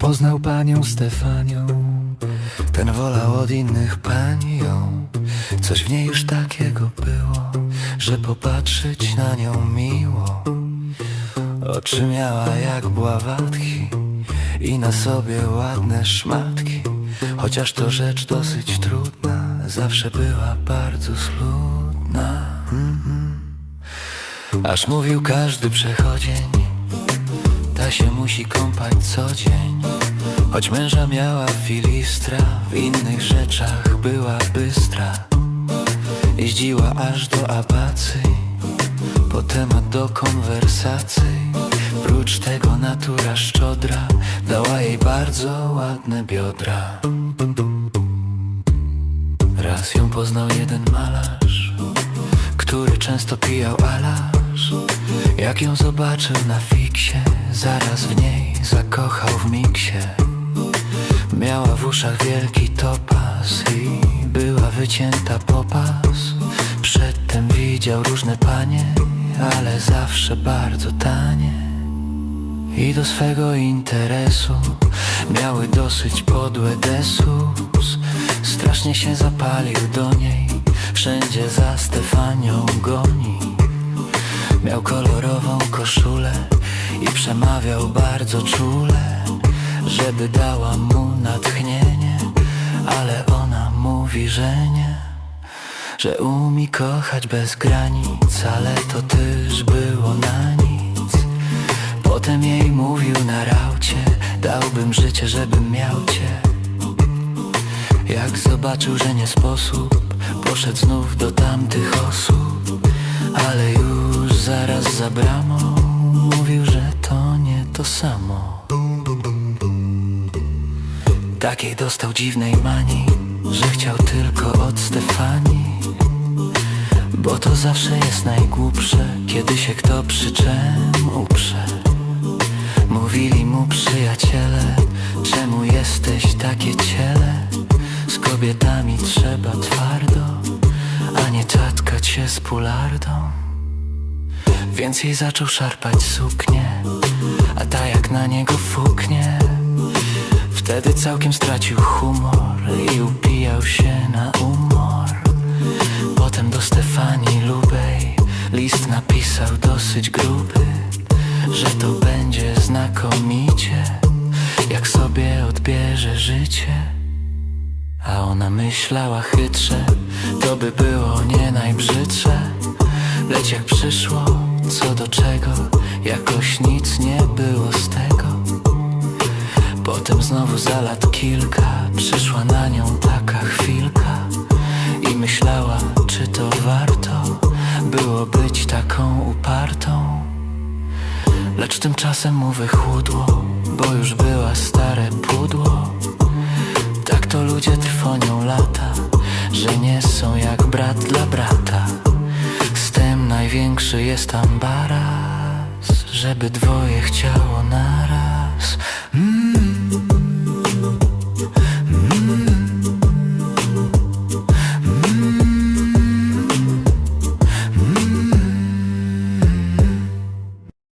poznał panią Stefanią. Ten wolał od innych pani ją. Coś w niej już takiego było, że popatrzeć na nią miło. Oczy miała jak bławatki i na sobie ładne szmatki. Chociaż to rzecz dosyć trudna, zawsze była bardzo schludna. Mhm. Aż mówił każdy przechodzień, się musi kąpać co dzień. Choć męża miała filistra, w innych rzeczach była bystra. Jeździła aż do abacy, po temat do konwersacji. Prócz tego natura szczodra dała jej bardzo ładne biodra. Raz ją poznał jeden malarz, który często pijał alasz. Jak ją zobaczył na fiksie, zaraz w niej zakochał w miksie. Miała w uszach wielki topas i była wycięta po pas. Przedtem widział różne panie, ale zawsze bardzo tanie. I do swego interesu miały dosyć podłe desus. Strasznie się zapalił do niej, wszędzie za Stefanią goni. Miał kolorową koszulę i przemawiał bardzo czule, żeby dała mu natchnienie, ale ona mówi, że nie, że umie kochać bez granic, ale to też było na nic. Potem jej mówił na raucie, dałbym życie, żebym miał cię. Jak zobaczył, że nie sposób Poszedł znów do tamtych osób Ale już zaraz za bramą to samo. Takiej dostał dziwnej mani Że chciał tylko od Stefanii Bo to zawsze jest najgłupsze Kiedy się kto przy czym uprze. Mówili mu przyjaciele Czemu jesteś takie ciele? Z kobietami trzeba twardo A nie czatkać się z pulardą Więc jej zaczął szarpać suknię A ta jak na niego fuknie. Wtedy całkiem stracił humor I upijał się na umor. Potem do Stefanii Lubej List napisał dosyć gruby Że to będzie znakomicie Jak sobie odbierze życie. A ona myślała chytrze To by było nie najbrzydsze Lecz jak przyszło co do czego Jakoś nic nie było z tego. Potem znowu za lat kilka Przyszła na nią taka chwilka I myślała, czy to warto Było być taką upartą. Lecz tymczasem mu wychłudło Bo już była stare pudło. Tak to ludzie trwonią lata Że nie są jak brat dla brata największy jest tam baraz Żeby dwoje chciało naraz mm.